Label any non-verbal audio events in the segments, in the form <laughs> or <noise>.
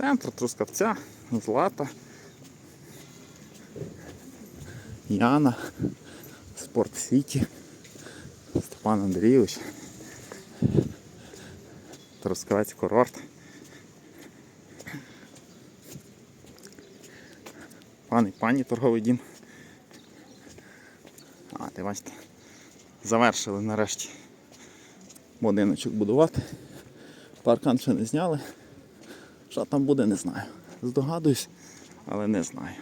Центр Трускавця, Злата. Яна, Спорт Сіті, Степан Андрійович, Трускавець курорт. Пан і пані торговий дім. А, ти бачите, завершили нарешті будиночок будувати. Паркан ще не зняли. Що там буде, не знаю. Здогадуюсь, але не знаю.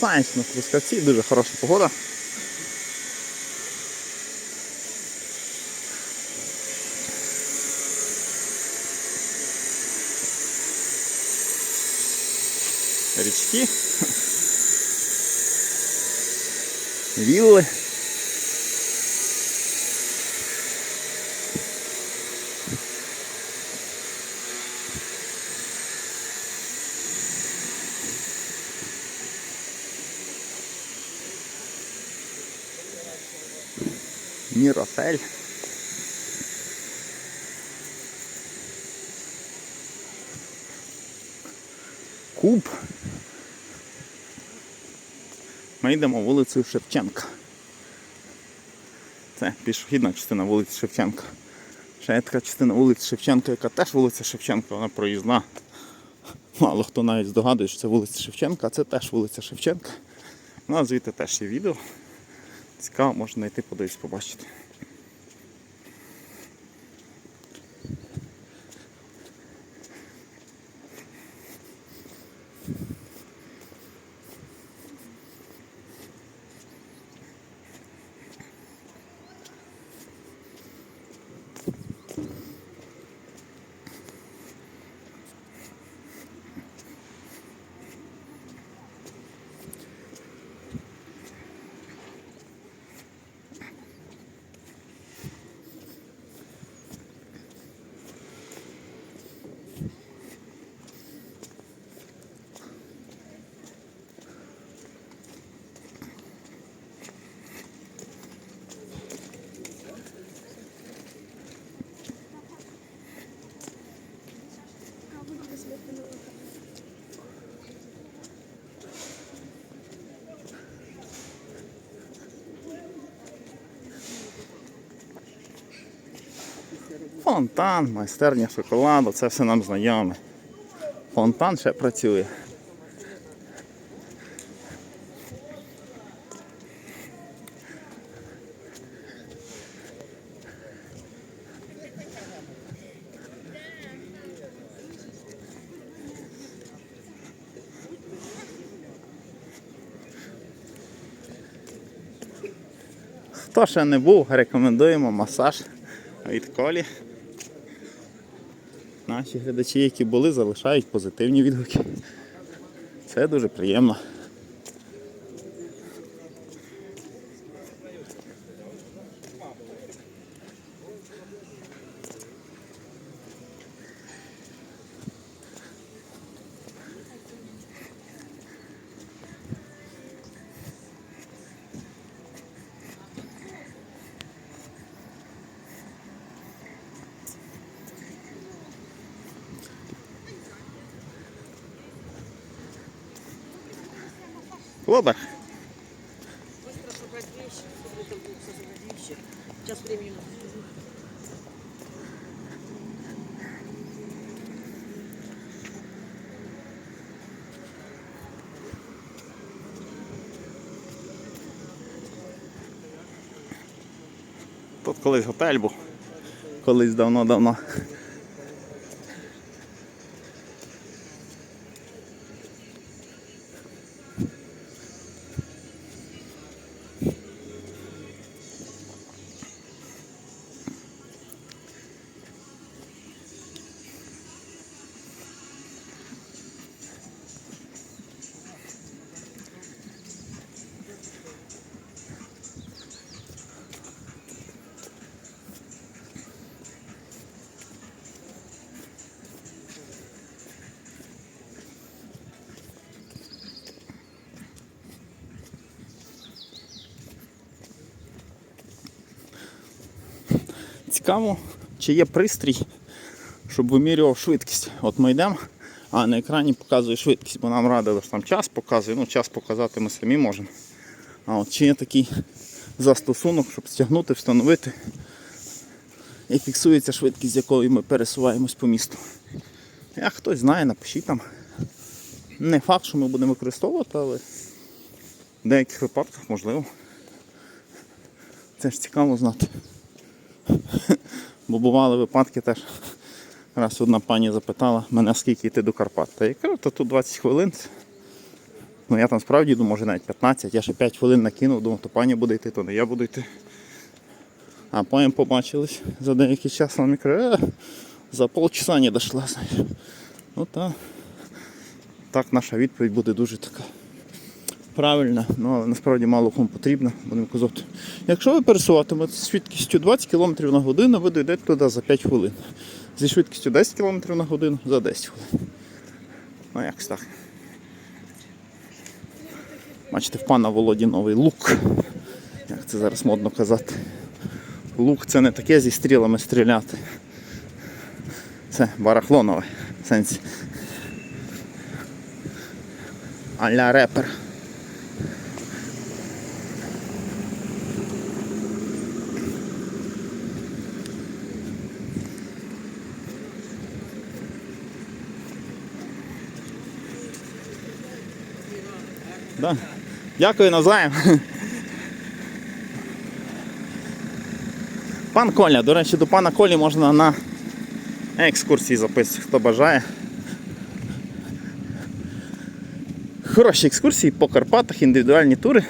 Сайнс на Трускавці, дуже хороша погода. Річки. <laughs> Вілли. Міротель. Куб. Ми йдемо вулицею Шевченка. Це пішохідна частина вулиці Шевченка. Ще є така частина вулиці Шевченка, яка теж вулиця Шевченка, вона проїзна. Мало хто навіть здогадує, що це вулиця Шевченка, а це теж вулиця Шевченка. Ну а звідти теж є відео. Цікаво, можна знайти, подивись, побачити. Фонтан, майстерня шоколаду, це все нам знайоме. Фонтан ще працює. Хто ще не був, рекомендуємо масаж від колі. Наші глядачі, які були, залишають позитивні відгуки. Це дуже приємно. Клобер. Быстро собрать вещи, чтобы это было собрать вещи. Сейчас времени надо. Тут колись готель був. Колись давно-давно. Цікаво, чи є пристрій, щоб вимірював швидкість. От ми йдемо, а на екрані показує швидкість, бо нам радили, що там час показує. Ну, час показати ми самі можемо. А от чи є такий застосунок, щоб стягнути, встановити і фіксується швидкість, з якою ми пересуваємось по місту. Як хтось знає, напишіть там. Не факт, що ми будемо використовувати, але в деяких випадках можливо. Це ж цікаво знати. Бо бували випадки теж. Раз одна пані запитала мене, скільки йти до Карпат. Та я кажу, то тут 20 хвилин. Ну я там справді думав, може навіть 15, я ще 5 хвилин накинув, думав, то пані буде йти, то не я буду йти. А потім побачились за деякий час, мені каже, «Е, за полчаса не дошла, знаєш. Ну так. Так наша відповідь буде дуже така правильна, ну але насправді мало кому потрібно, будемо казати. Якщо ви пересуватимете з швидкістю 20 км на годину, ви дійдете туди за 5 хвилин. Зі швидкістю 10 км на годину за 10 хвилин. Ну якось так. Бачите, в пана Володі новий лук. Як це зараз модно казати. Лук це не таке зі стрілами стріляти. Це барахло нове. В сенсі. А-ля репер. Да. Дякую навзаєм. Пан Коля, до речі, до пана Колі можна на екскурсії записувати, хто бажає. Хороші екскурсії по Карпатах, індивідуальні тури.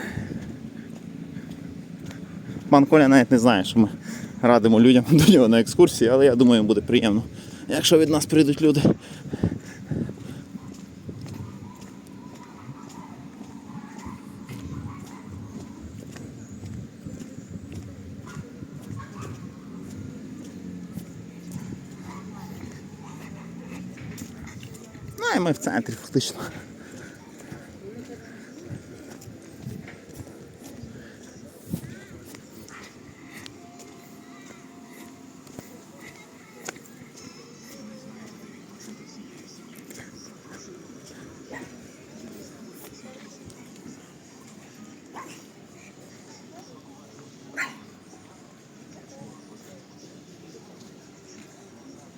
Пан Коля навіть не знає, що ми радимо людям <laughs> до нього на екскурсії, але я думаю, їм буде приємно, якщо від нас прийдуть люди. І ми в центрі фактично.